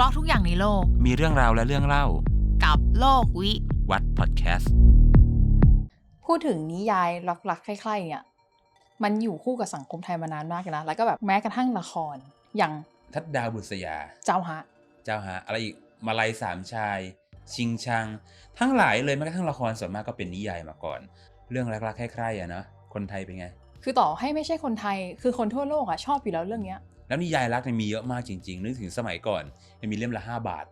ราะทุกอย่างในโลก มีเรื่องราวและเรื่องเล่า กับโลกวิวัดพอดแคสต์พูดถึงนิยายรักๆใคล้ๆเนี่ยมันอยู่คู่กับสังคมไทยมานานมากเลยนะ แล้วก็แบบแม้กระทั่งละคร อย่างทัดดาวบุษยา เจ้าฮะ เจ้าฮะ อะไรอีก มาลัยสามชาย ชิงชัง ทั้งหลายเลยแม้กระทั่งละครส่วนมากก็เป็นนิยายมาก่อน เรื่องรักๆใคร่ๆอะเนาะคนไทยเป็นไง คือต่อให้ไม่ใช่คนไทย คือคนทั่วโลกอะชอบอยู่แล้วเรื่องเนี้ย แล้วนิยายรักเนี่ยมีเยอะมากจริงๆ นึกถึงสมัยก่อนมันมีเล่มละ 5 บาท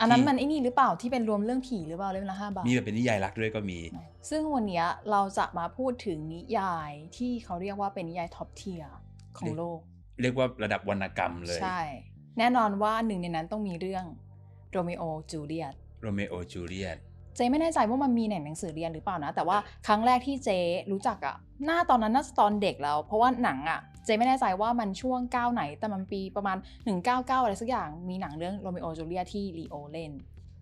อันนั้นที่มันไอ้นี่หรือเปล่าที่เป็นรวมเรื่องผีหรือเปล่าเล่มละห้าบาทมีแบบเป็นนิยายรักด้วยก็มี ซึ่งวันเนี้ยเราจะมาพูดถึงนิยายที่เขาเรียกว่าเป็นนิยายท็อปเทียร์ของโลก เรียกว่าระดับวรรณกรรมเลยใช่ แน่นอนว่าหนึ่งในนั้นต้องมีเรื่องโรมิโอจูเลียตโรเมโอจูเลียต เจไม่แน่ใจว่ามันมีในหนังสือเรียนหรือเปล่านะ แต่ว่าครั้งแรกที่เจรู้จักอะหน้าตอนนั้นน่าจะตอนเด็กแล้ว เพราะว่าหนังอะเจไม่แน่ใจว่ามันช่วงก้าวไหน แต่มันปีประมาณ 199 อะไรสักอย่าง มีหนังเรื่องโรมิโอจูเลียที่ลีโอเล่น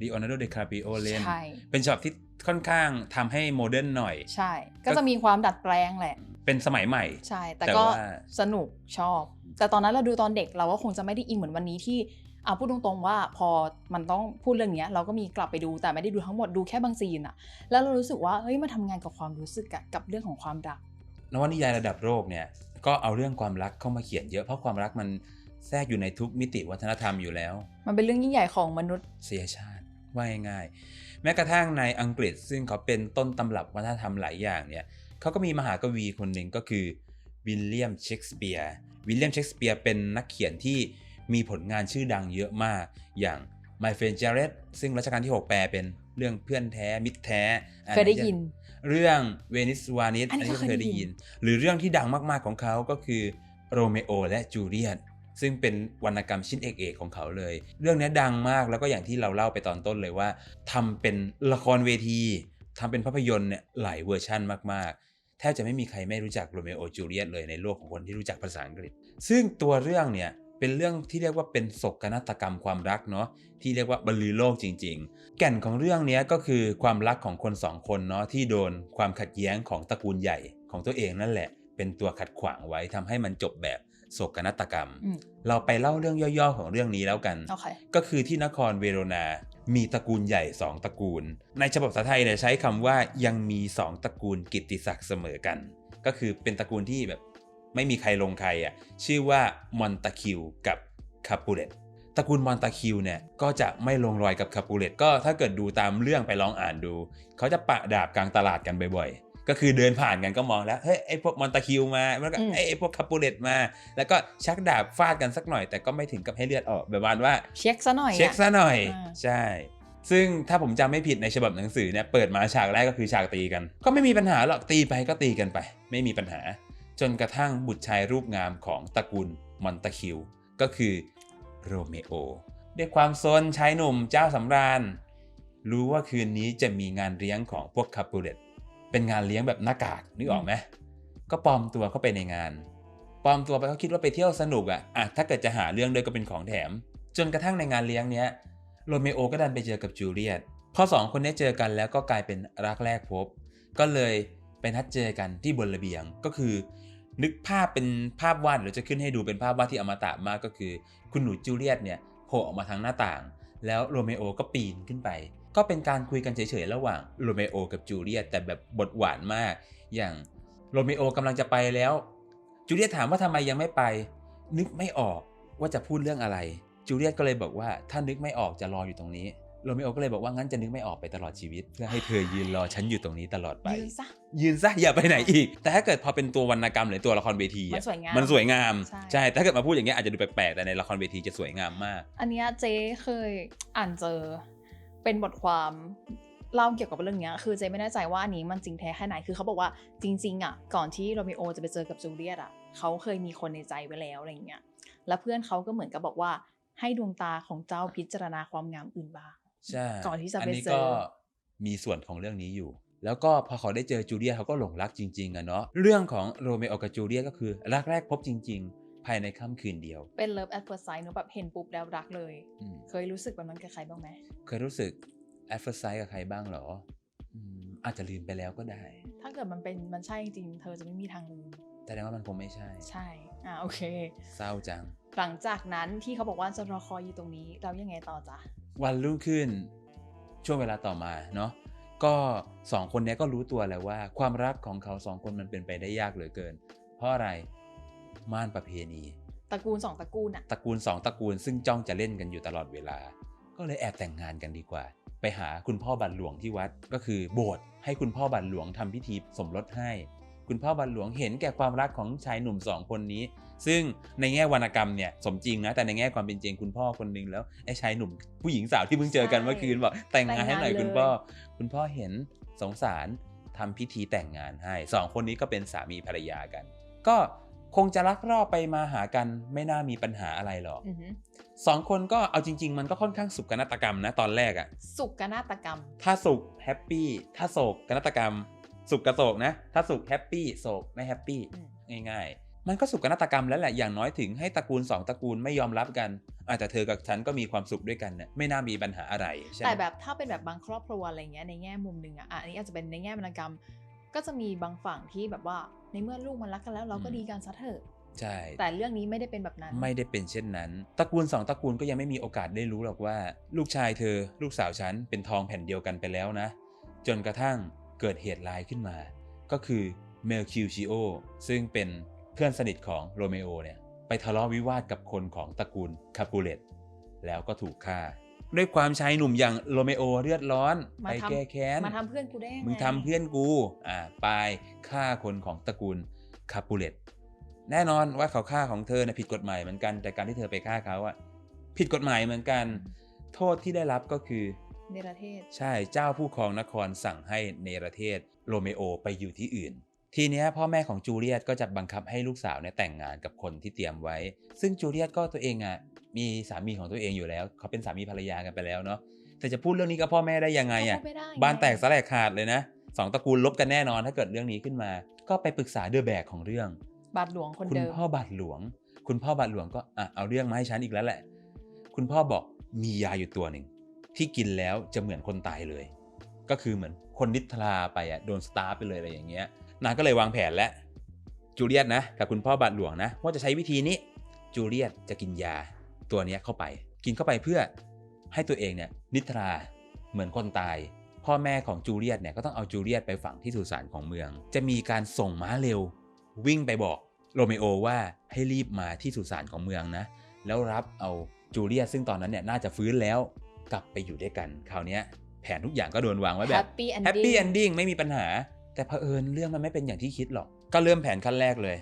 ดิโอนาร์โดเดคาปิโอเล่นใช่เป็นฉบับที่ค่อนข้างทำให้โมเดิร์นหน่อย ใช่ ก็จะมีความดัดแปลงแหละ เป็นสมัยใหม่ ใช่ แต่แต่ก็ว่าสนุกชอบ แต่ตอนนั้นเราดูตอนเด็กเราก็คงจะไม่ได้อินเหมือนวันนี้ที่ เอาพูดตรงๆว่าพอมันต้องพูดเรื่องเนี้ยเราก็มีกลับไปดูแต่ไม่ได้ดูทั้งหมดดูแค่บางซีนอะแล้วเรารู้สึกว่าเฮ้ยมันทำงานกับความรู้สึกอะกับเรื่องของความรักนวนิยายระดับโลกเนี่ยก็เอาเรื่องความรักเข้ามาเขียนเยอะเพราะความรักมันแทรกอยู่ในทุกมิติวัฒนธรรมอยู่แล้ว มันเป็นเรื่องยิ่งใหญ่ของมนุษย์เสียชาติว่าง่ายๆแม้กระทั่งในอังกฤษซึ่งเขาเป็นต้นตำรับวัฒนธรรมหลายอย่างเนี่ยเขาก็มีมหากวีคนหนึ่งก็คือวิลเลียมเชกสเปียร์วิลเลียมเชกสเปียร์เป็นนักเขียนที่ มีผลงานชื่อดังเยอะมาก อย่าง My Friend Jared ซึ่งรัชกาลที่ 6 แปลเป็นเรื่องเพื่อนแท้มิตรแท้เคยได้ยิน เรื่องเวนิสวานิสอันนี้ก็เคยได้ยิน หรือเรื่องที่ดังมากๆของเขาก็คือโรเมโอและจูเลียตซึ่งเป็นวรรณกรรมชิ้นเอกๆของเขาเลย เรื่องนี้ดังมากแล้วก็อย่างที่เราเล่าไปตอนต้นเลยว่าทำเป็นละครเวทีทำเป็นภาพยนตร์เนี่ยหลายเวอร์ชั่นมากๆ แทบจะไม่มีใครไม่รู้จักโรเมโอจูเลียตเลยในโลกของคนที่รู้จักภาษาอังกฤษ ซึ่งตัวเรื่องเนี่ย เป็นเรื่องที่เรียกว่าเป็นโศกนาฏกรรมความรักเนาะที่เรียกว่าบรรลือโลกจริง ๆ แก่นของเรื่องเนี้ยก็คือความรักของคนสองคนเนาะที่โดนความขัดแย้งของตระกูลใหญ่ของตัวเองนั่นแหละ เป็นตัวขัดขวางไว้ทำให้มันจบแบบโศกนาฏกรรมอืมเราไปเล่าเรื่องย่อๆของเรื่องนี้แล้วกันโอเคก็คือที่นครเวโรนามีตระกูลใหญ่ 2 ตระกูล ในฉบับภาษาไทยเนี่ยใช้คำว่ายังมี 2 ตระกูลกิตติศักดิ์เสมอกัน ก็คือเป็นตระกูลที่แบบ ไม่มีใครลงใครอะชื่อว่ามอนตาคิวกับคาปูเลตตระกูลมอนตาคิวเนี่ยก็จะไม่ลงรอยกับคาปูเลตก็ถ้าเกิดดูตามเรื่องไปลองอ่านดู เขาจะปะดาบกลางตลาดกันบ่อยๆ ก็คือเดินผ่านกันก็มองแล้วเฮ้ยไอพวกมอนตาคิวมาแล้วก็อืมไอยไอพวกคาปูเลตมา แล้วก็ชักดาบฟาดกันสักหน่อย แต่ก็ไม่ถึงกับให้เลือดออกแบบว่าเช็คซะหน่อยอะเช็คซะหน่อยอ่าใช่ ซึ่งถ้าผมจำไม่ผิดในฉบับหนังสือเนี่ยเปิดมาฉากแรกก็คือฉากตีกัน ก็ไม่มีปัญหาหรอกตีไปก็ตีกันไป ไม่มีปัญหา จนกระทั่งบุตรชายรูปงามของตระกูลมอนตาคิว ก็คือโรเมโอด้วยความซนชายหนุ่มเจ้าสำราญ รู้ว่าคืนนี้จะมีงานเลี้ยงของพวกคาปูเลตเป็นงานเลี้ยงแบบหน้ากากนึกออกไหมก็ปลอมตัวเข้าไปในงานปลอมตัวไปเขาคิดว่าไปเที่ยวสนุกอะอะถ้าเกิดจะหาเรื่องด้วยก็เป็นของแถม จนกระทั่งในงานเลี้ยงเนี้ยโรเมโอก็ดันไปเจอกับจูเลียตพอสองคนนี้เจอกันแล้วก็กลายเป็นรักแรกพบ ก็เลยไปนัดเจอกันที่บนระเบียงก็คือ นึกภาพเป็นภาพวาดหรือจะขึ้นให้ดูเป็นภาพวาดที่อมตะมากก็คือ คุณหนูจูเลียตเนี่ยโผล่ออกมาทางหน้าต่าง แล้วโรเมโอก็ปีนขึ้นไป ก็เป็นการคุยกันเฉยๆระหว่างโรเมโอกับจูเลียตแต่แบบบทหวานมาก อย่างโรเมโอกำลังจะไปแล้ว จูเลียตถามว่าทำไมยังไม่ไป นึกไม่ออกว่าจะพูดเรื่องอะไร จูเลียตก็เลยบอกว่าถ้านึกไม่ออกจะรออยู่ตรงนี้โรเมโอก็เลยบอกว่างั้นจะนึกไม่ออกไปตลอดชีวิต เพื่อให้เธอยืนรอฉันอยู่ตรงนี้ตลอดไปยืนซะ ยืนซะอย่าไปไหนอีก แต่ถ้าเกิดพอเป็นตัววรรณกรรมหรือตัวละครเวทีอะมันสวยงามมันสวยงามใช่ใช่ถ้าเกิดมาพูดอย่างเงี้ยอาจจะดูแปลกๆแต่ในละครเวทีจะสวยงามมาก อันเนี้ยเจ๊เคยอ่านเจอ เป็นบทความเล่าเกี่ยวกับเรื่องเนี้ยคือเจ๊ไม่แน่ใจว่าอันนี้มันจริงแท้แค่ไหนคือเขาบอกว่าจริง ๆอะก่อนที่โรมิโอจะไปเจอกับจูเลียตอะเขาเคยมีคนในใจไว้แล้วอะไรอย่างเงี้ยแล้วเพื่อนเขาก็เหมือนกับบอกว่า ให้ดวงตาของเจ้าพิจารณาความงามอื่นบ้างใช่ก่อนที่จะอัไปนี้เจอก็มีส่วนของเรื่องนี้อยู่ แล้วก็พอเขาได้เจอจูเลียตเขาก็หลงรักจริงๆอะเนาะเรื่องของโรเมโอกับจูเลียตก็คือรักแรกพบจริง ๆ ภายในค่ำคืนเดียว เป็น love at first sight เนอะแบบเห็นปุ๊บแล้วรักเลย อืม เคยรู้สึกแบบนั้นกับใครบ้างไหมเคยรู้สึกแอฟเฟอร์ไซกับใครบ้างเหรออืมอาจจะลืมไปแล้วก็ได้ ถ้าเกิดมันเป็นมันใช่จริงๆเธอจะไม่มีทางลืมแต่ว่ามันคงไม่ใช่ ใช่อ่าโอเค เศร้าจัง หลังจากนั้นที่เขาบอกว่าจะรอคอยอยู่ตรงนี้ เรายังไงต่อจ๊ะวันรุ่งขึ้นช่วงเวลาต่อมาเนาะ ก็สองคนเนี้ยก็รู้ตัวแล้วว่า ความรักของเขาสองคนมันเป็นไปได้ยากเหลือเกิน เพราะอะไรม่านประเพณีตระกูลสองตระกูลอะตระกูลสองตระกูลซึ่งจ้องจะเล่นกันอยู่ตลอดเวลา ก็เลยแอบแต่งงานกันดีกว่า ไปหาคุณพ่อบัตรหลวงที่วัดก็คือโบสถ์ให้คุณพ่อบัตรหลวงทำพิธีสมรสให้ คุณพ่อบัตรหลวงเห็นแก่ความรักของชายหนุ่มสองคนนี้ ซึ่งในแง่วรรณกรรมเนี่ยสมจริงนะแต่ในแง่ความเป็นจริงคุณพ่อคนหนึงแล้วไอ้ชายหนุ่มผู้หญิงสาวที่เพิ่งเจอกันเมื่อคืนบอกแต่งงานให้หน่อยคุณพ่อ คุณพ่อเห็นสงสารทำพิธีแต่งงานให้สองคนนี้ก็เป็นสามีภรรยากัน ก็คงจะรักรอบไปมาหากันไม่น่ามีปัญหาอะไรหรอกอือหือสองคนก็เอาจริง ๆ มันก็ค่อนข้างสุขนาฏกรรมนะตอนแรกอะสุกนาฏกรรม ถ้าสุขแฮปปี้ถ้าโศกนาฏกรรม สุขกับโศกนะ ถ้าสุขแฮปปี้โศกไม่แฮปปี้อืมง่ายๆ มันก็สุขนาฏกรรมแล้วแหละอย่างน้อยถึงให้ตระกูลสองตระกูลไม่ยอมรับกัน อาจจะแต่เธอกับฉันก็มีความสุขด้วยกันเนี่ยไม่น่ามีปัญหาอะไรใช่ไหมแต่แบบถ้าเป็นแบบบางครอบครัวอะไรเงี้ยในแง่มุมหนึ่งอะอะอันนี้อาจจะเป็นในแง่วรรณกรรม ก็จะมีบางฝั่งที่แบบว่าในเมื่อลูกมันรักกันแล้วเราก็ดีกันซะเถอะใช่ แต่เรื่องนี้ไม่ได้เป็นแบบนั้น ไม่ได้เป็นเช่นนั้น ตระกูลสองตระกูลก็ยังไม่มีโอกาสได้รู้หรอกว่า ลูกชายเธอ ลูกสาวฉันเป็นทองแผ่นเดียวกันไปแล้วนะ จนกระทั่ง เกิดเหตุร้ายขึ้นมา ก็คือเมลคิวชิโอซึ่งเป็นเพื่อนสนิทของโรเมโอเนี่ยไปทะเลาะวิวาทกับคนของตระกูลคาปูเลตแล้วก็ถูกฆ่า ด้วยความชายหนุ่มอย่างโรเมโอเลือดร้อนมาไปทำแก้แค้นมาทำเพื่อนกูได้ยังไงมึงทำเพื่อนกูอ่าปายฆ่าคนของตระกูลคาปูเลตแน่นอนว่าเขาฆ่าของเธอนะผิดกฎหมายเหมือนกันแต่การที่เธอไปฆ่าเขาอะผิดกฎหมายเหมือนกัน โทษที่ได้รับก็คือ เนรเทศ ใช่เจ้าผู้ครองนครสั่งให้เนรเทศโรเมโอไปอยู่ที่อื่น ทีเนี้ยพ่อแม่ของจูเลียตก็จะบังคับให้ลูกสาวเนี่ยแต่งงานกับคนที่เตรียมไว้ ซึ่งจูเลียตก็ตัวเองอะมีสามีของตัวเองอยู่แล้ว เขาเป็นสามีภรรยากันไปแล้วเนาะแต่จะพูดเรื่องนี้กับพ่อแม่ได้ยังไงอะเขาไม่ได้ไงบ้านแตกสลายขาดเลยนะสองตระกูลลบกันแน่นอนถ้าเกิดเรื่องนี้ขึ้นมา ก็ไปปรึกษาเดอะแบกของเรื่อง บาทหลวงคนคุณเดิมพ่อบาทหลวง คุณพ่อบาทหลวงก็อะเอาเรื่องมาให้ฉันอีกแล้วแหละ คุณพ่อบอกมียาอยู่ตัวหนึ่ง ที่กินแล้วจะเหมือนคนตายเลย ก็คือเหมือนคนนิทราไปอะโดนสตาร์ไปเลยอะไรอย่างเงี้ยนางก็เลยวางแผนแล้วจูเลียตนะกับคุณพ่อบาทหลวงนะว่าจะใช้วิธีนี้จูเลียตจะกินยาตัวนี้เข้าไป กินเข้าไปเพื่อให้ตัวเองเนี่ยนิทราเหมือนคนตาย พ่อแม่ของจูเลียตเนี่ยก็ต้องเอาจูเลียตไปฝังที่สุสานของเมือง จะมีการส่งม้าเร็ว วิ่งไปบอกโรเมโอว่าให้รีบมาที่สุสานของเมืองนะแล้วรับเอาจูเลียตซึ่งตอนนั้นเนี่ยน่าจะฟื้นแล้ว กลับไปอยู่ด้วยกันคราวเนี้ยแผนทุกอย่างก็โดนวางไว้แบบ Happy Ending แฮปปี้เอนดิ้งไม่มีปัญหา แต่เผอิญเรื่องมันไม่เป็นอย่างที่คิดหรอก ก็เริ่มแผนขั้นแรกเลย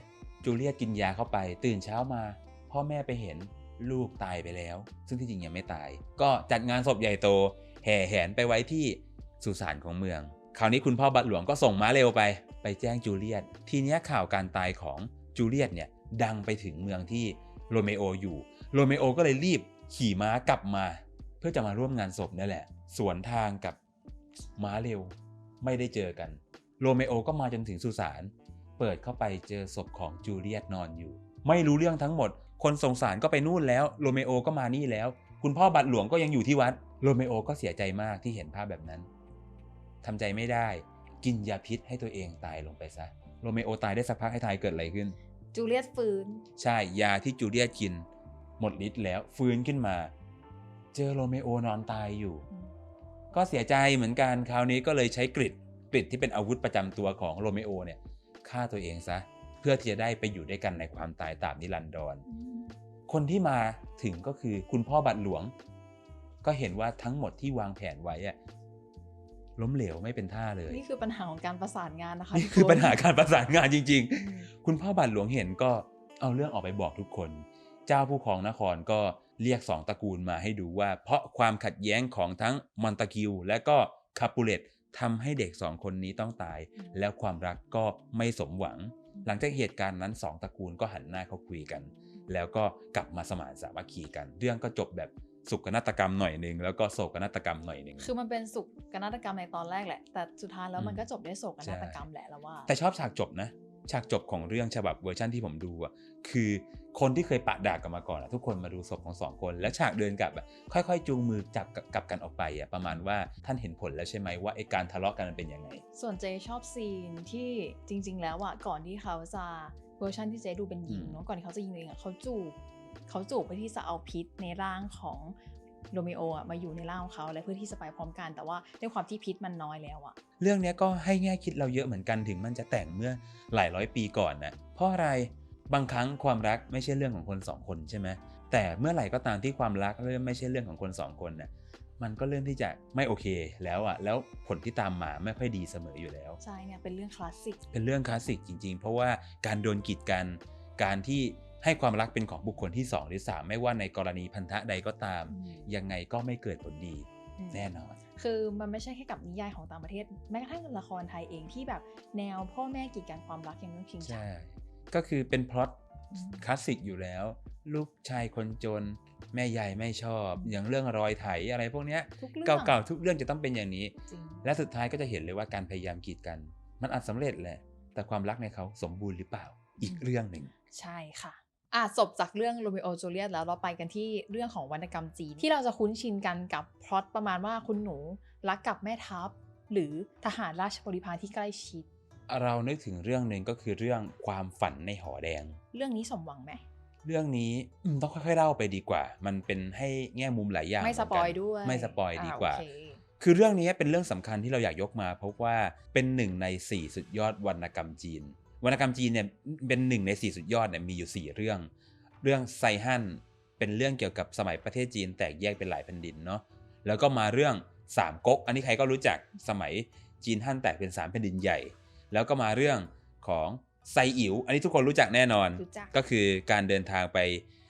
จูเลียตกินยาเข้าไป ตื่นเช้ามา พ่อแม่ไปเห็นลูกตายไปแล้ว ซึ่งที่จริงยังไม่ตาย ก็จัดงานศพใหญ่โต แห่แหนไปไว้ที่สุสานของเมือง คราวนี้คุณพ่อบัตรหลวงก็ส่งม้าเร็วไป ไปแจ้งจูเลียตทีเนี้ยข่าวการตายของจูเลียตเนี่ยดังไปถึงเมืองที่โรเมโออยู่โรเมโอก็เลยรีบขี่ม้ากลับมา เพื่อจะมาร่วมงานศพนั่นแหละ สวนทางกับม้าเร็วไม่ได้เจอกัน โรเมโอก็มาจนถึงสุสาน เปิดเข้าไปเจอศพของจูเลียตนอนอยู่ ไม่รู้เรื่องทั้งหมด คนสงสารก็ไปนู่นแล้ว โรเมโอก็มานี่แล้ว คุณพ่อบัตรหลวงก็ยังอยู่ที่วัด โรเมโอก็เสียใจมากที่เห็นภาพแบบนั้นทำใจไม่ได้ กินยาพิษให้ตัวเองตายลงไปซะ โรเมโอตายได้สักพักให้ทายเกิดอะไรขึ้น จูเลียตฟื้น ใช่ ยาที่จูเลียตกิน หมดฤทธิ์แล้ว ฟื้นขึ้นมา เจอโรเมโอนอนตายอยู่ ก็เสียใจเหมือนกันคราวนี้ก็เลยใช้กริดกริดที่เป็นอาวุธประจำตัวของโรเมโอเนี่ยฆ่าตัวเองซะเพื่อที่จะได้ไปอยู่ด้วยกันในความตายตามนิรันดร คนที่มาถึงก็คือคุณพ่อบัตรหลวง ก็เห็นว่าทั้งหมดที่วางแผนไว้อะล้มเหลวไม่เป็นท่าเลย นี่คือปัญหาของการประสานงานนะคะนี่ทุกคือปัญหาคนการประสานงานจริงอืมๆคุณพ่อบาทหลวงเห็นก็เอาเรื่องออกไปบอกทุกคน เจ้าผู้ครองนครก็ เรียกสองตระกูลมาให้ดูว่า เพราะความขัดแย้งของทั้งมอนตากิว และก็คาปูเลตทำให้เด็กสองคนนี้ต้องตาย แล้วความรักก็ไม่สมหวัง หลังจากเหตุการณ์นั้นสองตระกูลก็หันหน้าเข้าคุยกัน แล้วก็กลับมาสมานสามัคคีกัน เรื่องก็จบแบบสุกนาฏกรรมหน่อยหนึ่งแล้วก็โศกนาฏกรรมหน่อยหนึ่งคือมันเป็นสุกนาฏกรรมในตอนแรกแหละ แต่สุดท้ายแล้วมันอืมก็จบด้วยโศกนาฏกรรมแหละแล้วว่า แต่ชอบฉากจบนะ ฉากจบของเรื่องฉบับเวอร์ชันที่ผมดูอะคือคนที่เคยปะดากกันมาก่อนอะทุกคนมาดูศพของสองคน และฉากเดินกลับอะค่อยๆ จูงมือจับกับกลับกันออกไปอะประมาณว่าท่านเห็นผลแล้วใช่ไหมว่าไอการทะเลาะกันมันเป็นยังไง ส่วนเจชอบซีนที่จริง ๆ แล้วอะก่อนที่เขาจะเวอร์ชันที่เจ๊ดูเป็นหญิงอืมเนาะก่อนที่เขาจะยิงตัวเองอะเขาจูบเขาจูบเพื่อที่จะเอาพิษในร่างของ โรมิโออะมาอยู่ในร่างของเขาและเพื่อที่จะไปพร้อมกัน แต่ว่าด้วยความที่พิษมันน้อยแล้วอะเรื่องเนี้ยก็ให้แง่คิดเราเยอะเหมือนกันถึงมันจะแต่งเมื่อหลายร้อยปีก่อนนะเพราะอะไรบางครั้งความรักไม่ใช่เรื่องของคนสองคนใช่ไหมแต่เมื่อไหร่ก็ตามที่ความรักเริ่มไม่ใช่เรื่องของคนสองคนนะมันก็เริ่มที่จะไม่โอเคแล้วอะแล้วผลที่ตามมาไม่ค่อยดีเสมออยู่แล้วใช่เนี่ยเป็นเรื่องคลาสสิกเป็นเรื่องคลาสสิกจริง ๆ เพราะว่าการโดนกีดกันการที่ ให้ความรักเป็นของบุคคลที่ 2 หรือ 3 ไม่ว่าในกรณีพันธะใดก็ตามอืมยังไงก็ไม่เกิดผลดีอืมแน่นอน คือมันไม่ใช่แค่กับนิยายของต่างประเทศ แม้กระทั่งละครไทยเองที่แบบแนวพ่อแม่กีดกันความรักอย่างเรื่องคิงใช่ ก็คือเป็นพล็อตอืมคลาสสิกอยู่แล้ว ลูกชายคนจนแม่ใหญ่ไม่ชอบ อย่างเรื่องรอยไถอะไรพวกเนี้ยทุกเรื่องเก่าๆทุกเรื่องจะต้องเป็นอย่างนี้จริงและสุดท้ายก็จะเห็นเลยว่าการพยายามกีดกัน มันอาจสำเร็จแหละ แต่ความรักในเขาสมบูรณ์หรือเปล่าอีกเรื่องหนึ่งใช่ค่ะ อะจบจากเรื่องโรมิโอจูเลียตแล้วเราไปกันที่เรื่องของวรรณกรรมจีน ที่เราจะคุ้นชินกันกับพล็อตประมาณว่าคุณหนูรักกับแม่ทัพ หรือทหารราชบริพารที่ใกล้ชิด เรานึกถึงเรื่องหนึ่งก็คือเรื่องความฝันในหอแดง เรื่องนี้สมหวังไหมเรื่องนี้อืมต้องค่อยๆเล่าไปดีกว่า มันเป็นให้แง่มุมหลายอย่างไม่สปอยด้วยไม่สปอยดีกว่าอะโอเคคือเรื่องนี้เป็นเรื่องสำคัญที่เราอยากยกมา เพราะว่าเป็นหนึ่งใน 4 สุดยอดวรรณกรรมจีน วรรณกรรมจีนเนี่ยเป็นหนึ่งใน4สุดยอดเนี่ยมีอยู่ 4 เรื่อง เรื่องไซฮั่นเป็นเรื่องเกี่ยวกับสมัยประเทศจีนแตกแยกเป็นหลายแผ่นดินเนาะแล้วก็มาเรื่องสามก๊กอันนี้ใครก็รู้จักสมัยจีนฮั่นแตกเป็นสามแผ่นดินใหญ่ แล้วก็มาเรื่องของไซอิ๋วอันนี้ทุกคนรู้จักแน่นอนรู้จักก็คือการเดินทางไป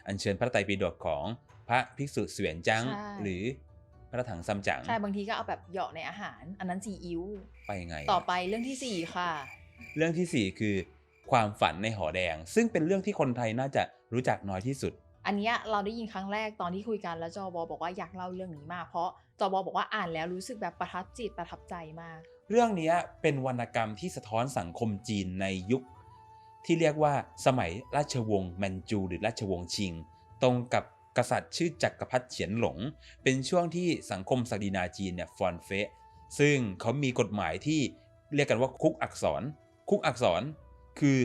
อัญเชิญพระไตรปิฎกของพระภิกษุเสวียนจังใช่หรือพระถังซัมจั๋งใช่บางทีก็เอาแบบเหยาะในอาหาร อันนั้นซีอิ๊วไปยังไง ต่อไปเรื่องที่สี่ค่ะ เรื่องที่ 4 คือ ความฝันในหอแดง ซึ่งเป็นเรื่องที่คนไทยน่าจะรู้จักน้อยที่สุด อันเนี้ยเราได้ยินครั้งแรกตอนที่คุยกันแล้วจอบอบอกว่าอยากเล่าเรื่องนี้มากเพราะจอบอบอกว่าอ่านแล้วรู้สึกแบบประทับจิตประทับใจมาก เรื่องนี้เป็นวรรณกรรมที่สะท้อนสังคมจีนในยุค ที่เรียกว่าสมัยราชวงศ์แมนจู หรือราชวงศ์ชิง ตรงกับกษัตริย์ชื่อจักรพรรดิเฉียนหลง เป็นช่วงที่สังคมศักดินาจีนเนี่ยฟอนเฟะซึ่งเขามีกฎหมายที่เรียกกันว่าคุกอักษร คุกอักษรคือ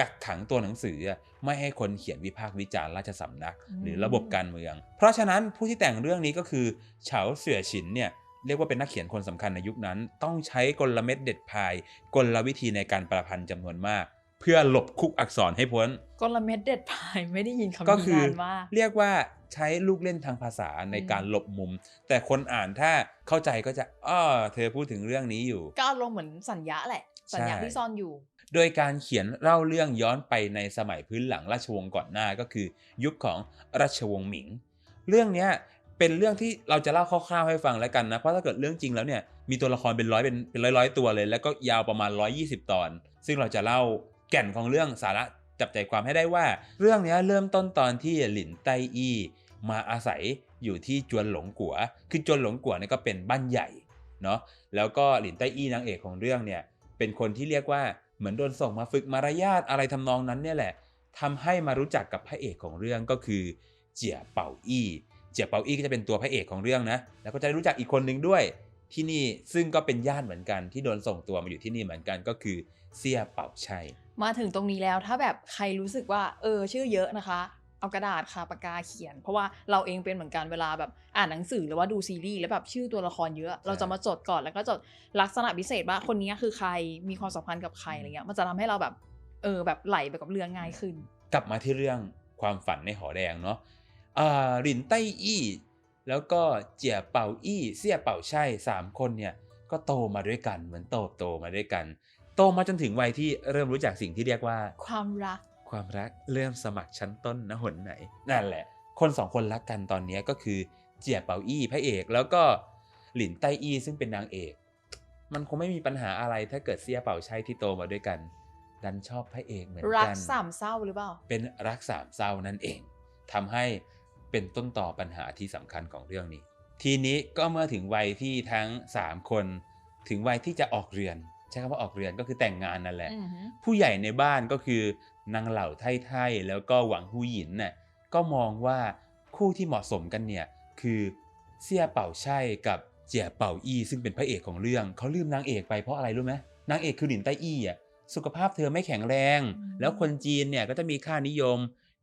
กักขังตัวหนังสือไม่ให้คนเขียนวิพากษ์วิจารณ์ราชสำนักอืมหรือระบบการเมือง เพราะฉะนั้นผู้ที่แต่งเรื่องนี้ก็คือเฉาเสี่ยฉินเนี่ยเรียกว่าเป็นนักเขียนคนสำคัญในยุคนั้น ต้องใช้กลเม็ดเด็ดพาย กลวิธีในการประพันธ์จำนวนมาก เพื่อหลบคุกอักษรให้พ้น กลเม็ดเด็ดพายไม่ได้ยินคำก็นี้คือนานมากเรียกว่าใช้ลูกเล่นทางภาษาในอืมการหลบมุม แต่คนอ่านถ้าเข้าใจก็จะอ้อเธอพูดถึงเรื่องนี้อยู่ ก็อารมณ์เหมือนสัญญาแหละ สัญญาใช่ที่ซ่อนอยู่ โดยการเขียนเล่าเรื่องย้อนไปในสมัยพื้นหลังราชวงศ์ก่อนหน้าก็คือ ยุคของราชวงศ์หมิง เรื่องเนี้ยเป็นเรื่องที่เราจะเล่าคร่าวๆให้ฟังแล้วกันนะ เพราะถ้าเกิดเรื่องจริงแล้วเนี่ยมีตัวละครเป็นร้อยเป็นเป็นร้อยๆตัวเลย แล้วก็ยาวประมาณ 120 ตอน ซึ่งเราจะเล่าแก่นของเรื่องสาระจับใจความให้ได้ว่า เรื่องเนี้ยเริ่มต้นตอนที่หลินไตอี้มาอาศัยอยู่ที่จวนหลงกัว คือจวนหลงกัวเนี่ยก็เป็นบ้านใหญ่เนาะ แล้วก็หลินไตอี้นางเอกของเรื่องเนี่ย เป็นคนที่เรียกว่าเหมือนโดนส่งมาฝึกมารยาทอะไรทำนองนั้นเนี่ยแหละทำให้มารู้จักกับพระเอกของเรื่องก็คือเจียเป่าอี้เจียเป่าอี้ก็จะเป็นตัวพระเอกของเรื่องนะ แล้วก็จะได้รู้จักอีกคนหนึ่งด้วยที่นี่ซึ่งก็เป็นญาติเหมือนกันที่โดนส่งตัวมาอยู่ที่นี่เหมือนกันก็คือเสียเป่าชัยมาถึงตรงนี้แล้วถ้าแบบใครรู้สึกว่าเออชื่อเยอะนะคะ เอากระดาษค่ะปากกาเขียน เพราะว่าเราเองเป็นเหมือนกันเวลาแบบอ่านหนังสือหรือว่าดูซีรีส์แล้วแบบชื่อตัวละครเยอะ เราจะมาจดก่อนแล้วก็จดลักษณะพิเศษว่าคนนี้คือใครมีความสัมพันธ์กับใครอะไรเงี้ยมันจะทำให้เราแบบเออแบบไหลไปกับเรื่องง่ายขึ้น กลับมาที่เรื่องความฝันในหอแดงเนาะอ่าหลินไต้อี้แล้วก็เจียเป่าอี้เสี่ยเป่าใช่สามคนเนี่ยก็โตมาด้วยกันเหมือนโตโตมาด้วยกัน โตมาจนถึงวัยที่เริ่มรู้จักสิ่งที่เรียกว่า ความรัก ความรักเริ่มสมัครชั้นต้นนะหนไหน นั่นแหละ คนสองคนรักกันตอนเนี้ยก็คือเจียเป่าอี้พระเอกแล้วก็หลินไต้อี้ซึ่งเป็นนางเอก มันคงไม่มีปัญหาอะไรถ้าเกิดเสี่ยเป่าใช่ที่โตมาด้วยกัน ดันชอบพระเอกเหมือนรักกันสามเศร้าหรือเปล่า เป็นรักสามเศร้านั่นเองทำให้เป็นต้นต่อปัญหาที่สำคัญของเรื่องนี้ ทีนี้ก็เมื่อถึงวัยที่ทั้ง 3 คนถึงวัยที่จะออกเรือนใช้คำว่าออกเรือนก็คือแต่งงานนั่นแหละอือหือผู้ใหญ่ในบ้านก็คือ นางเหล่าไทไทแล้วก็หวังฮูหยินน่ะก็มองว่าคู่ที่เหมาะสมกันเนี่ยคือเสี่ยเป่าใช่กับเจียเป่าอี้ซึ่งเป็นพระเอกของเรื่องเขาลืมนางเอกไปเพราะอะไรรู้ไหมนางเอกคือหลินไต้อี้อะสุขภาพเธอไม่แข็งแรงอืมแล้วคนจีนเนี่ยก็จะมีค่านิยม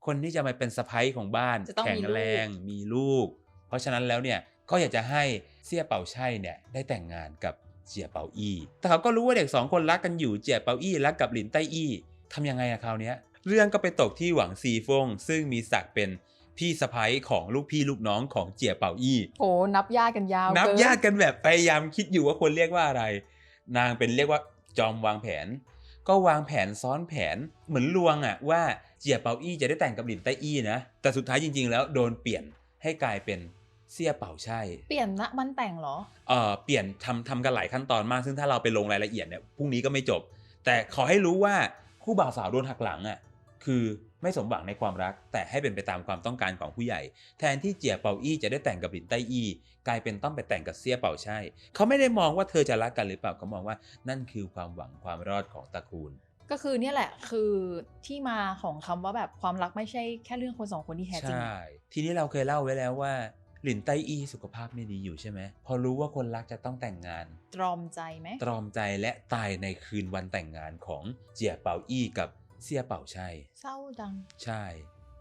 คนที่จะมาเป็นสะพ้ยของบ้านจะต้องแข็มีงลูกแรงมีลูก เพราะฉะนั้นแล้วเนี่ยก็อยากจะให้เสี่ยเป่าไช่เนี่ยได้แต่งงานกับเจียเป่าอี้แต่เขาก็รู้ว่าเด็กสองคนรักกันอยู่เจียเป่าอี้รักกับหลินไต้อี้ ทำยังไงอะคราวเนี้ยเรื่องก็ไปตกที่หวังซีฟง ซึ่งมีศักดิ์เป็นพี่สะพ้ยของลูกพี่ลูกน้องของเจียเป่าอี้โอ้นับญาติกันยาว นับเกิญาติกันแบบพยายามคิดอยู่ว่าควรเรียกว่าอะไร นางเป็นเรียกว่าจอมวางแผน ก็วางแผนซ้อนแผนเหมือนลวงอะว่าเจียเปาอี้จะได้แต่งกับหลินไต้อี้นะ แต่สุดท้ายจริง ๆ แล้วโดนเปลี่ยนให้กลายเป็นเสี่ยเป่าใช่ เปลี่ยนนะมันแต่งเหรอ เอ่อเปลี่ยนทำทำกันหลายขั้นตอนมาก ซึ่งถ้าเราไปลงรายละเอียดเนี่ยพรุ่งนี้ก็ไม่จบ แต่ขอให้รู้ว่า คู่บ่าวสาวโดนหักหลังอะคือไม่สมหวังในความรัก แต่ให้เป็นไปตามความต้องการของผู้ใหญ่ แทนที่เจียเปาอี้จะได้แต่งกับหลินไต้อี้กลายเป็นต้องไปแต่งกับเสี่ยเป่าใช่เขาไม่ได้มองว่าเธอจะรักกันหรือเปล่าเขามองว่านั่นคือความหวังความรอดของตระกูล ก็คือเนี่ยแหละคือที่มาของคำว่าแบบความรักไม่ใช่แค่เรื่องคนสองคนที่แท้จริงใช่ทีนี้เราเคยเล่าไว้แล้วว่า หลินไต้อี้สุขภาพไม่ดีอยู่ใช่ไหมพอรู้ว่าคนรักจะต้องแต่งงาน ตรอมใจไหมตรอมใจและตายในคืนวันแต่งงานของเจียเป่าอี้กับเสี่ยเป่าใช่เศร้าจังใช่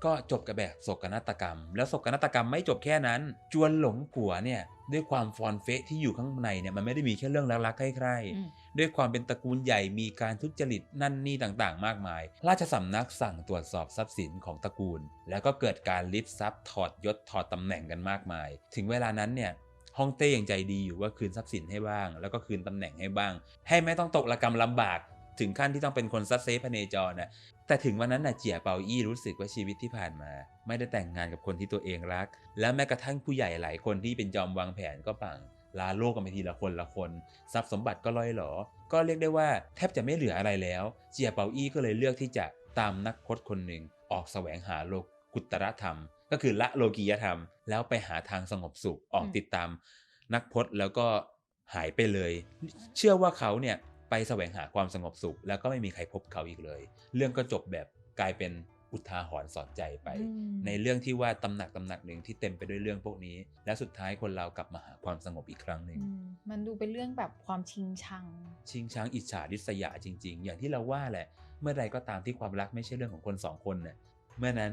ก็จบกับแบบโศกนาฏกรรม แล้วโศกนาฏกรรมไม่จบแค่นั้น จวนหลงผัวเนี่ยด้วยความฟอนเฟะที่อยู่ข้างในเนี่ยมันไม่ได้มีแค่เรื่องรักๆใคร่ๆอืมด้วยความเป็นตระกูลใหญ่มีการทุจริตนั่นนี่ต่างๆ มากมาย ราชสำนักสั่งตรวจสอบทรัพย์สินของตระกูล แล้วก็เกิดการลิฟทรัพย์ถอดยศถอดตำแหน่งกันมากมาย ถึงเวลานั้นเนี่ยฮ่องเต้ยังใจดีอยู่ว่าคืนทรัพย์สินให้บ้าง แล้วก็คืนตำแหน่งให้บ้าง ให้ไม่ต้องตกระกรรมลำบาก ถึงขั้นที่ต้องเป็นคนซัดเซพเนจรนะแต่ถึงวันนั้นน่ะเจียเปาอี้รู้สึกว่าชีวิตที่ผ่านมา ไม่ได้แต่งงานกับคนที่ตัวเองรัก และแม้กระทั่งผู้ใหญ่หลายคนที่เป็นจอมวางแผนก็ปังลาโลกกันไปทีละคนละคน ทรัพย์สมบัติก็ล่อยหลอ ก็เรียกได้ว่าแทบจะไม่เหลืออะไรแล้ว เจียเปาอี้ก็เลยเลือกที่จะตามนักพจน์คนหนึ่งออกแสวงหาโลกุตรธรรม ก็คือละโลกียธรรม แล้วไปหาทางสงบสุขออกติดตาม นักพจน์แล้วก็หายไปเลย เชื่อว่าเขาเนี่ย ไปแสวงหาความสงบสุข แล้วก็ไม่มีใครพบเขาอีกเลย เรื่องก็จบแบบกลายเป็นอุทาหรณ์สอนใจไปอืมในเรื่องที่ว่าตำหนักตำหนักหนึ่งที่เต็มไปด้วยเรื่องพวกนี้ และสุดท้ายคนเรากลับมาหาความสงบอีกครั้งหนึ่งอืมมันดูเป็นเรื่องแบบความชิงชัง ชิงช้างอิจฉาริษยาจริง ๆ อย่างที่เราว่าแหละ เมื่อใดก็ตามที่ความรักไม่ใช่เรื่องของคนสองคนเนี่ยเมื่อนั้น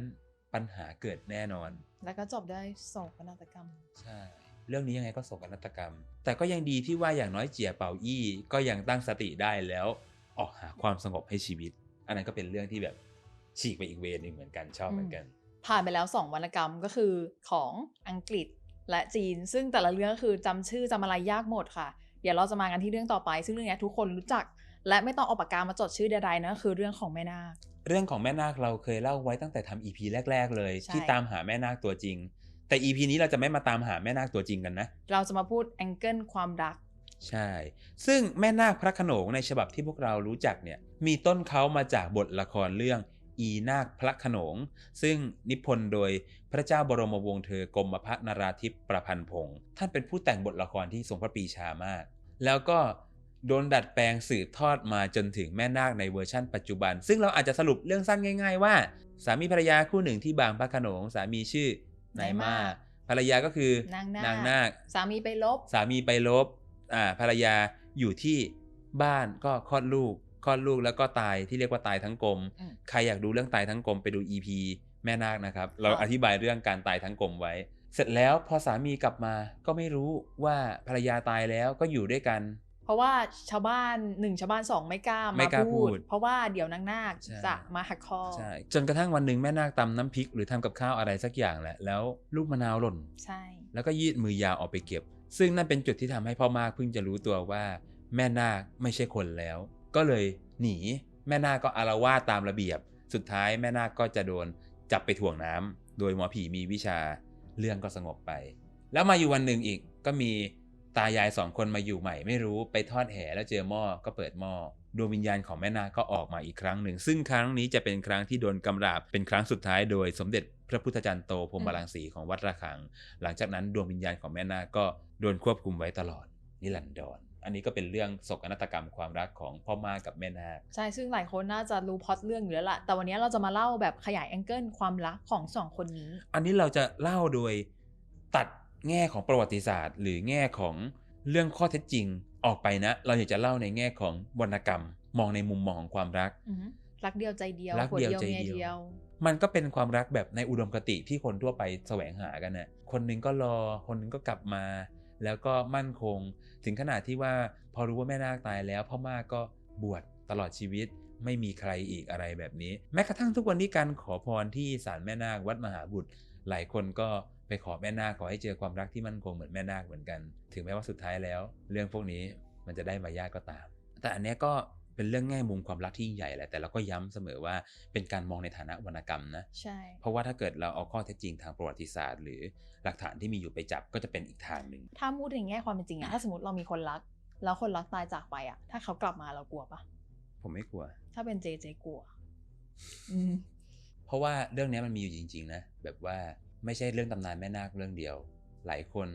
ปัญหาเกิดแน่นอน แล้วก็จบได้วยโศกนาฏกรรม ใช่ เรื่องนี้ยังไงก็โศกนาฏกรรม แต่ก็ยังดีที่ว่าอย่างน้อยเจียเป่าอี้ก็ยังตั้งสติได้แล้วออกหาความสงบให้ชีวิต อันนั้นก็เป็นเรื่องที่แบบฉีกไปอีกเวรหนึ่งเหมือนกันชอบเหมือนกัน ผ่านไปแล้ว 2วรรณกรรมก็คือของอังกฤษและจีน ซึ่งแต่ละเรื่องก็คือจำชื่อจำอะไรยากหมดค่ะ เดี๋ยวเราจะมากันที่เรื่องต่อไป ซึ่งเรื่องเนี้ยทุกคนรู้จัก และไม่ต้องเอาปากกามาจดชื่อใดๆนะคือเรื่องของแม่นาคเรื่องของแม่นาคเราเคยเล่าไว้ตั้งแต่ทำ EP แรก ๆ เลยใช่ที่ตามหาแม่นาคตัวจริง แต่ EP นี้เราจะไม่มาตามหาแม่นาคตัวจริงกันนะ เราจะมาพูดแองเกิลความรัก ใช่ ซึ่งแม่นาคพระโขนงในฉบับที่พวกเรารู้จักเนี่ย มีต้นเขามาจากบทละครเรื่องอีนาคพระโขนง ซึ่งนิพนธ์โดยพระเจ้าบรมวงศ์เธอกรมพระนราธิปประพันธ์พงศ์ท่านเป็นผู้แต่งบทละครที่ทรงพระปรีชามาก แล้วก็โดนดัดแปลงสืบทอดมาจนถึงแม่นาคในเวอร์ชั่นปัจจุบัน ซึ่งเราอาจจะสรุปเรื่องสั้นง่าย ๆ ว่า สามีภรรยาคู่หนึ่งที่บางพระโขนง สามีชื่อ นายมากภรรยาก็คือนางนาคนางนาคสามีไปลบ สามีไปลบอ่าภรรยาอยู่ที่บ้านก็คลอดลูกคลอดลูกแล้วก็ตายที่เรียกว่าตายทั้งกลม อืม ใครอยากดูเรื่องตายทั้งกลมไปดู EP แม่นาคนะครับ เราครับอธิบายเรื่องการตายทั้งกลมไว้ เสร็จแล้วพอสามีกลับมาก็ไม่รู้ว่าภรรยาตายแล้วก็อยู่ด้วยกัน เพราะว่าชาวบ้านหนึ่งชาวบ้านสองไม่กล้าไม่มากล้าพูพูดดเพราะว่าเดี๋ยวนางนาคใช่จะมาหักคอใช่จนกระทั่งวันหนึ่งแม่นาคตำน้ำพริกหรือทำกับข้าวอะไรสักอย่างแหละแล้วลูกมะนาวหล่นใช่ แล้วก็ยืดมือยาวออกไปเก็บ ซึ่งนั่นเป็นจุดที่ทำให้พ่อมากเพิ่งจะรู้ตัวว่า แม่นาคไม่ใช่คนแล้ว ก็เลยหนีแม่นาคก็อารวาสตามระเบียบ สุดท้ายแม่นาคก็จะโดนจับไปถ่วงน้ำโดยหมอผีมีวิชาเรื่องก็สงบไป แล้วมาอยู่วันหนึ่งอีกก็มี ตายายสองคนมาอยู่ใหม่ไม่รู้ไปทอดแห่แล้วเจอหม้อก็เปิดหม้อดวงวิญญาณของแม่นาคก็ออกมาอีกครั้งหนึ่ง ซึ่งครั้งนี้จะเป็นครั้งที่โดนกำราบเป็นครั้งสุดท้ายโดยสมเด็จพระพุทธจารย์โตพรหมรังสีของวัดระฆัง หลังจากนั้นดวงวิญญาณของแม่นาคก็โดนควบคุมไว้ตลอดนิรันดรอันนี้ก็เป็นเรื่องโศกนาฏกรรมความรักของพ่อมากับแม่นาคใช่ ซึ่งหลายคนน่าจะรู้พล็อตเรื่องอยู่แล้วล่ะแต่วันนี้เราจะมาเล่าแบบขยายแองเกิลความรักของสองคนนี้ อันนี้เราจะเล่าโดยตัด แง่ของประวัติศาสตร์ หรือแง่ของเรื่องข้อเท็จจริงออกไปนะ เราอยากจะเล่าในแง่ของวรรณกรรม มองในมุมมองของความรักอือหือรักเดียวใจเดียวรักผัวเดียวเดียวใจเมียเดียวเดียว มันก็เป็นความรักแบบในอุดมคติที่คนทั่วไปแสวงหากันน่ะคนหนึงก็รอ คนหนึงก็กลับมา แล้วก็มั่นคง ถึงขนาดที่ว่าพอรู้ว่าแม่นาคตายแล้วพ่อมากก็บวชตลอดชีวิตไม่มีใครอีกอะไรแบบนี้ แม้กระทั่งทุกวันนี้การขอพรที่ศาลแม่นาควัดมหาบุตร หลายคนก็ ไปขอแม่นาคขอให้เจอความรักที่มั่นคงเหมือนแม่นาคเหมือนกัน ถึงแม้ว่าสุดท้ายแล้ว เรื่องพวกนี้มันจะได้มายากก็ตาม แต่อันเนี้ยก็เป็นเรื่องแง่มุมความรักที่ยิ่งใหญ่แหละแต่เราก็ย้ำเสมอว่าเป็นการมองในฐานะวรรณกรรมนะใช่เพราะว่าถ้าเกิดเราเอาข้อเท็จจริงทางประวัติศาสตร์ หรือหลักฐานที่มีอยู่ไปจับก็จะเป็นอีกทางหนึ่งถ้าพูดในแง่ความเป็นจริงอะถ้าสมมติเรามีคนรัก แล้วคนรักตายจากไปอะถ้าเขากลับมาเรากลัวปะผมไม่กลัว ถ้าเป็นเจเจกลัวอืมเพราะว่าเรื่องนี้มันมีอยู่จริง ๆ นะแบบว่า ไม่ใช่เรื่องตำนานแม่นาคเรื่องเดียว หลายคน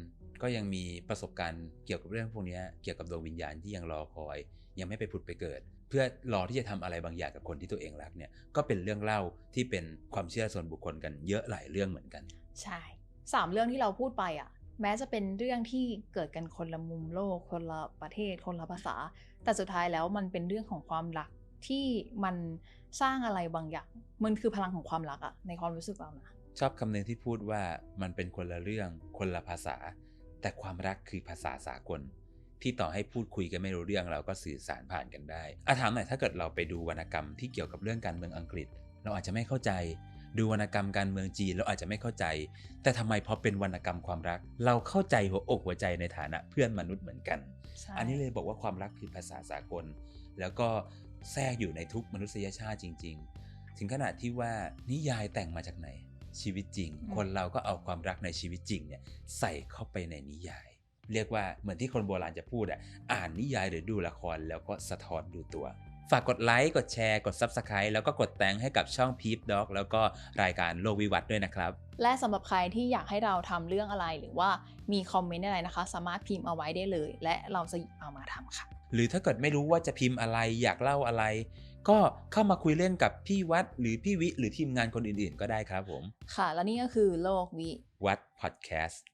ก็ยังมีประสบการณ์เกี่ยวกับเรื่องพวกนี้เกี่ยวกับดวงวิญญาณที่ยังรอคอย ยังไม่ไปผุดไปเกิด เพื่อรอที่จะทำอะไรบางอย่างกับคนที่ตัวเองรักเนี่ยก็เป็นเรื่องเล่าที่เป็นความเชื่อส่วนบุคคลกันเยอะหลายเรื่องเหมือนกัน ใช่สามเรื่องที่เราพูดไปอะแม้จะเป็นเรื่องที่เกิดกันคนละมุมโลก คนละประเทศ คนละภาษา แต่สุดท้ายแล้วมันเป็นเรื่องของความรักที่มันสร้างอะไรบางอย่าง มันคือพลังของความรักอะในความรู้สึกเรานะ ชอบคำหนึ่งที่พูดว่ามันเป็นคนละเรื่อง คนละภาษา แต่ความรักคือภาษาสากล ที่ต่อให้พูดคุยกันไม่รู้เรื่องเราก็สื่อสารผ่านกันได้อาถามหน่อยถ้าเกิดเราไปดูวรรณกรรมที่เกี่ยวกับเรื่องการเมืองอังกฤษ เราอาจจะไม่เข้าใจ ดูวรรณกรรมการเมืองจีนเราอาจจะไม่เข้าใจ แต่ทำไมพอเป็นวรรณกรรมความรัก เราเข้าใจหัวอกหัวใจในฐานะเพื่อนมนุษย์เหมือนกันใช่อันนี้เลยบอกว่าความรักคือภาษาสากล แล้วก็แทรกอยู่ในทุกมนุษยชาติจริง ๆ ถึงขนาดที่ว่านิยายแต่งมาจากไหน ชีวิตจริง คนเราก็เอาความรักในชีวิตจริงเนี่ยใส่เข้าไปในนิยาย เรียกว่าเหมือนที่คนโบราณจะพูดอะอ่านนิยายหรือดูละครแล้วก็สะท้อนดูตัว ฝากกดไลค์กดแชร์กด Subscribe แล้วก็กดแตงให้กับช่อง Peep Dog แล้วก็รายการโลกวิวัฒน์ด้วยนะครับ และสำหรับใครที่อยากให้เราทำเรื่องอะไรหรือว่ามีคอมเมนต์อะไรนะคะ สามารถพิมพ์เอาไว้ได้เลย และเราจะหยิบเอามาทำค่ะ หรือถ้าเกิดไม่รู้ว่าจะพิมพ์อะไรอยากเล่าอะไร ก็เข้ามาคุยเล่นกับพี่วัดหรือพี่วิ หรือทีมงานคนอื่นๆ ก็ได้ครับผม ค่ะ แล้วนี่ก็คือโลกวิ วัดพอดแคสต์